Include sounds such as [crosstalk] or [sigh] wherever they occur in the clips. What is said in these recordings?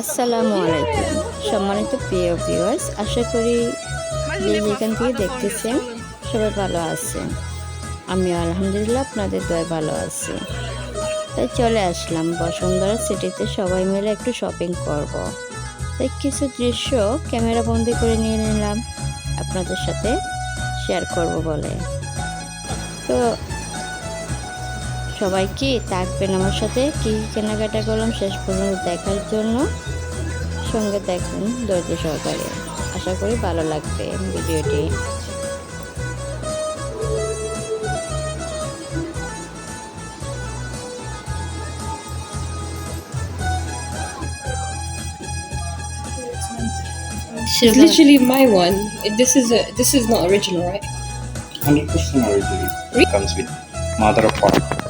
আসসালামু আলাইকুম। সম্মানিত প্রিয় ভিউয়ার্স আশা করি যেখান থেকে দেখতেছেন? সবাই ভালো আছেন। আমি আলহামদুলিল্লাহ আপনাদের দয় ভালো আছি। তাই চলে আসলাম। বসুন্ধরা সিটিতে সবাই মিলে একটু শপিং করব। তাই কিছু দৃশ্য ক্যামেরা বন্দি করে নিয়ে নিলাম। আপনাদের সাথে শেয়ার করব বলে। তো সবাই কি থাকবেন আমার সাথে কি কেনাকাটা করলাম শেষ পর্যন্ত দেখার জন্য সঙ্গে দেখুন ধৈর্য সহকারে আশা করি ভালো লাগবে ভিডিওটি It's literally my one. It- This is a this is not original, right? 100% original. It comes with mother of pearl.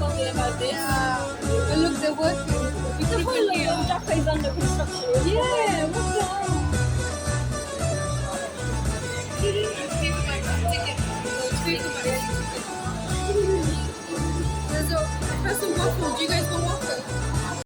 Yeah. about this. But look, the work is the whole of Jaffa is under construction. Yeah, what the? [laughs] There's a person waffle. Do you guys want waffle?